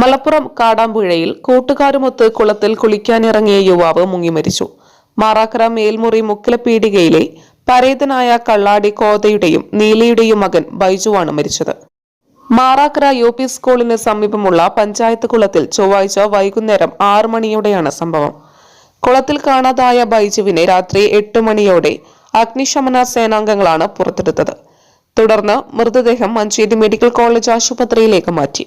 മലപ്പുറം കാടാമ്പുഴയിൽ കൂട്ടുകാരുമൊത്ത് കുളത്തിൽ കുളിക്കാനിറങ്ങിയ യുവാവ് മുങ്ങി മരിച്ചു മാറാക്കര മേൽമുറി മുക്കിലപ്പീടികയിലെ പരേതനായ കള്ളാടി കോതയുടെയും നീലയുടെയും മകൻ ബൈജുവാണ് മരിച്ചത്. മാറാക്കര യു പി സ്കൂളിന് സമീപമുള്ള പഞ്ചായത്ത് കുളത്തിൽ ചൊവ്വാഴ്ച വൈകുന്നേരം ആറ് മണിയോടെയാണ് സംഭവം. കുളത്തിൽ കാണാതായ ബൈജുവിനെ രാത്രി എട്ട് മണിയോടെ അഗ്നിശമന സേനാംഗങ്ങളാണ് പുറത്തെടുത്തത്. തുടർന്ന് മൃതദേഹം മഞ്ചേരി മെഡിക്കൽ കോളേജ് ആശുപത്രിയിലേക്ക് മാറ്റി.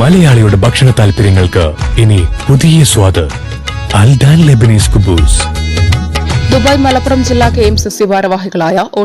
മലയാളിയുടെ ഭക്ഷണ താല്പര്യങ്ങൾക്ക് ഇനി പുതിയ സ്വാദ്. അൽദാൻ ലെബനീസ് കുബൂസ്. ദുബായ് മലപ്പുറം ജില്ലാ കെ എം സി ഭാരവാഹികളായ